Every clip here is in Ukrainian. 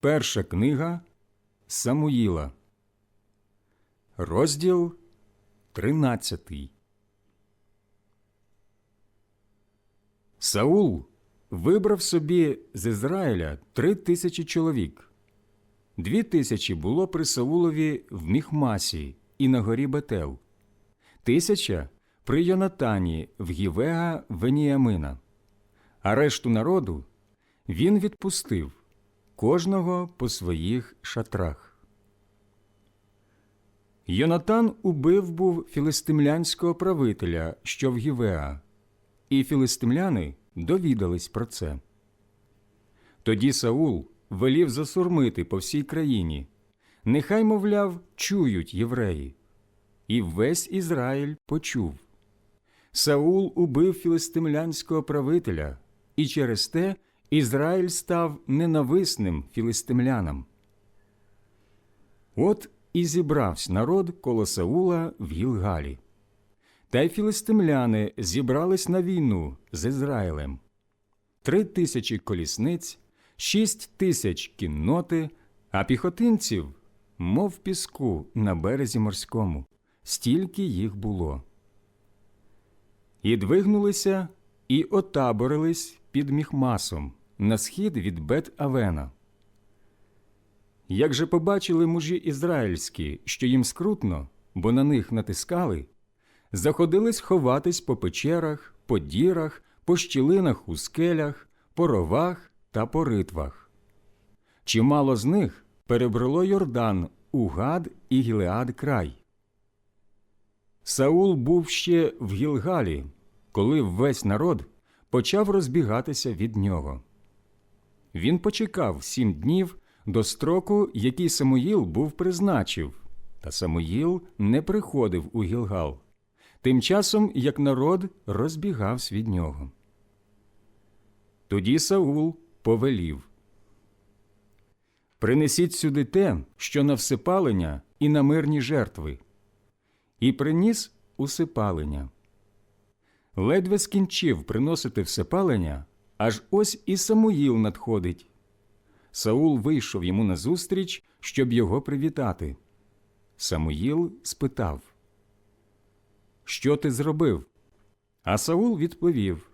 Перша книга Самуїла, розділ 13. Саул вибрав собі з Ізраїля три тисячі чоловік. Дві тисячі було при Саулові в Міхмасі і на горі Бетел, тисяча при Йонатані в Гівеа Веніямина, а решту народу він відпустив кожного по своїх шатрах. Йонатан убив був філистимлянського правителя, що в Гівеа, і філистимляни довідались про це. Тоді Саул велів засурмити по всій країні, нехай, мовляв, чують євреї. І весь Ізраїль почув. Саул убив філистимлянського правителя, і через те Ізраїль став ненависним філистимлянам. От і зібрався народ коло Саула в Гілгалі. Та й філистимляни зібрались на війну з Ізраїлем. Три тисячі колісниць, шість тисяч кінноти, а піхотинців, мов піску на березі морському, стільки їх було. І двигнулися, і отаборились під Міхмасом на схід від Бет-Авена. Як же побачили мужі ізраїльські, що їм скрутно, бо на них натискали, заходились ховатись по печерах, по дірах, по щілинах у скелях, по ровах та по ритвах. Чимало з них перебрало Йордан у Гад і Гілеад край. Саул був ще в Гілгалі, коли весь народ почав розбігатися від нього. Він почекав сім днів до строку, який Самуїл був призначив, та Самуїл не приходив у Гілгал, тим часом як народ розбігався від нього. Тоді Саул повелів Принесіть сюди те, що на всипалення і на мирні жертви, і приніс усипалення. Ледве скінчив приносити всипалення, аж ось і Самуїл надходить. Саул вийшов йому назустріч, щоб його привітати. Самуїл спитав, Що ти зробив? А Саул відповів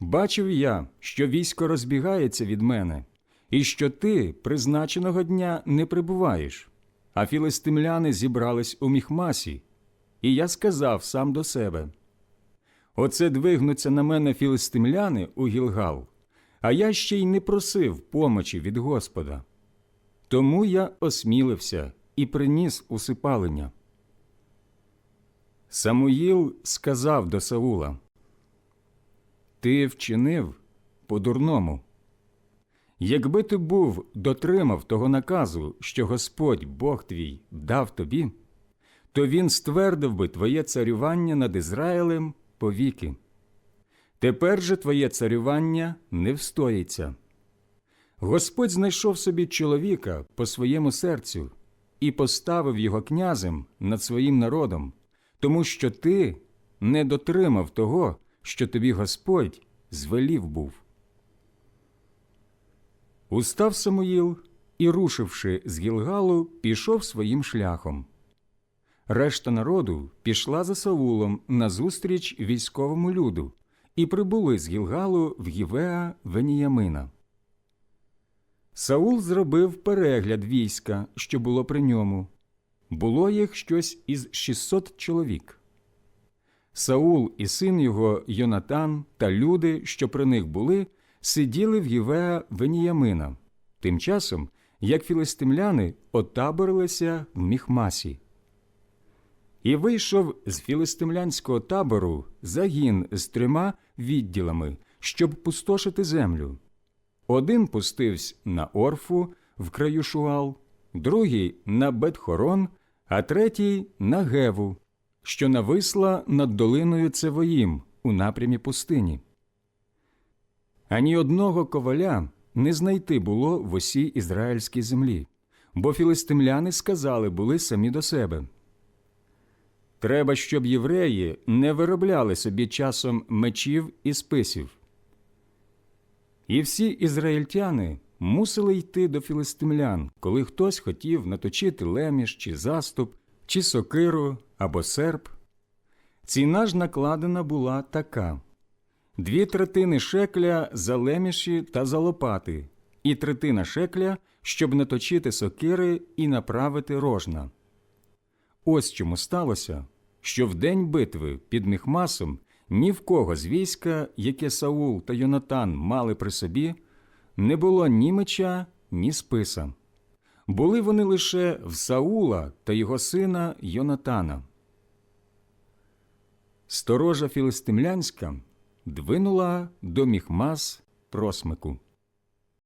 Бачив я, що військо розбігається від мене, і що ти призначеного дня не прибуваєш, а філистимляни зібрались у міхмасі, і я сказав сам до себе Оце двигнуться на мене філистимляни у Гілгал, а я ще й не просив помочі від Господа. Тому я осмілився і приніс усипалення. Самуїл сказав до Саула Ти вчинив по-дурному. Якби ти був дотримав того наказу, що Господь Бог твій дав тобі, то він ствердив би твоє царювання над Ізраїлем повіки. Тепер же твоє царювання не встоїться. Господь знайшов собі чоловіка по своєму серцю і поставив його князем над своїм народом, тому що ти не дотримав того, що тобі Господь звелів був. Устав Самуїл і, рушивши з Гілгалу, пішов своїм шляхом. Решта народу пішла за Саулом назустріч військовому люду і прибули з Гілгалу в Гівеа Веніямина. Саул зробив перегляд війська, що було при ньому. Було їх щось із 600 чоловік. Саул і син його Йонатан та люди, що при них були, сиділи в Гівеа Веніямина, тим часом, як філистимляни отаборилися в Міхмасі. І вийшов з філистимлянського табору загін з трьома відділами, щоб пустошити землю. Один пустився на Орфу в краю Шуал, другий на Бетхорон, а третій на Геву, що нависла над долиною Цевоїм у напрямі пустині. Ані одного коваля не знайти було в усій ізраїльській землі, бо філистимляни сказали були самі до себе. Треба, щоб євреї не виробляли собі часом мечів і списів. І всі ізраїльтяни мусили йти до філистимлян, коли хтось хотів наточити леміш чи заступ, чи сокиру або серп. Ціна ж накладена була така дві третини шекля за леміші та за лопати, і третина шекля, щоб наточити сокири і направити рожна. Ось чому сталося, що в день битви під Міхмасом ні в кого з війська, яке Саул та Йонатан мали при собі, не було ні меча, ні списа. Були вони лише в Саула та його сина Йонатана. Сторожа філистимлянська двинула до Міхмас просмику.